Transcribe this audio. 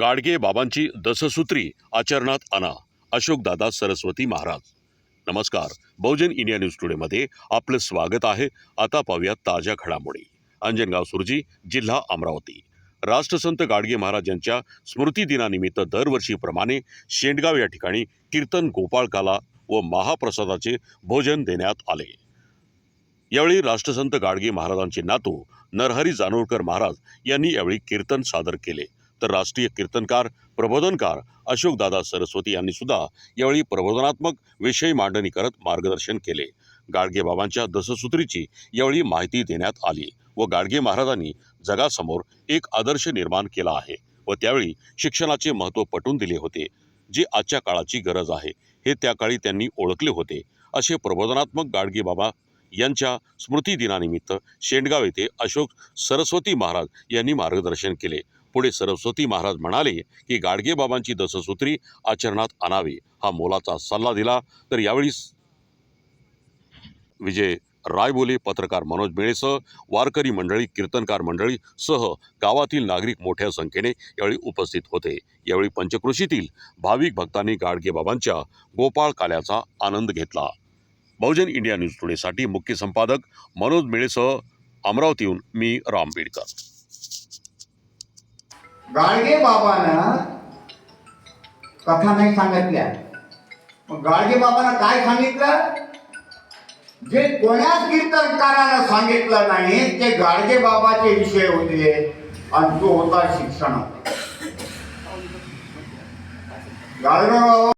गाडगे बाबांची दससूत्री आचरणात आणा. अशोकदादा सरस्वती महाराज. नमस्कार. बहुजन इंडिया न्यूज टुडेमध्ये आपलं स्वागत आहे. आता पाहूया ताज्या घडामोडी. अंजनगाव सुरजी जिल्हा अमरावती. राष्ट्रसंत गाडगे महाराज यांच्या स्मृतिदिनानिमित्त दरवर्षीप्रमाणे शेंडगाव या ठिकाणी कीर्तन गोपाळकाला व महाप्रसादाचे भोजन देण्यात आले. यावेळी राष्ट्रसंत गाडगे महाराजांचे नातू नरहरी जानोरकर महाराज यांनी यावेळी कीर्तन सादर केले. तर राष्ट्रीय कीर्तनकार प्रबोधनकार अशोकदादा सरस्वती यांनी सुद्धा यावेळी प्रबोधनात्मक विषय मांडणी करत मार्गदर्शन केले. गाडगे बाबांच्या दससूत्रीची यावेळी माहिती देण्यात आली व गाडगे महाराजांनी जगासमोर एक आदर्श निर्माण केला आहे व त्यावेळी शिक्षणाचे महत्त्व पटवून दिले होते जे आजच्या काळाची गरज आहे. हे त्या काळी त्यांनी ओळखले होते. असे प्रबोधनात्मक गाडगेबाबा यांच्या स्मृतिदिनानिमित्त शेंडगाव येथे अशोक सरस्वती महाराज यांनी मार्गदर्शन केले. पुढे सरस्वती महाराज म्हणाले की गाडगेबाबांची दससूत्री आचरणात आणावी हा मोलाचा सल्ला दिला. तर यावेळी विजय रायबोले पत्रकार मनोज मेळेसह वारकरी मंडळी कीर्तनकार मंडळी सह गावातील नागरिक मोठ्या संख्येने यावेळी उपस्थित होते. यावेळी पंचकृषीतील भाविक भक्तांनी गाडगेबाबांच्या गोपाळ काल्याचा आनंद घेतला. बहुजन इंडिया न्यूज टुडेसाठी मुख्य संपादक मनोज मिळेसह अमरावतीहून मी राम बेडकर. गाडगे बाबांना कथा नाही सांगितल्या. मग गाडगे बाबांना काय सांगितलं? जे कोण्याच कीर्तनकारानं सांगितलं नाही ते गाडगे बाबाचे विषय होते आणि तो होता शिक्षण गाडगे बाबा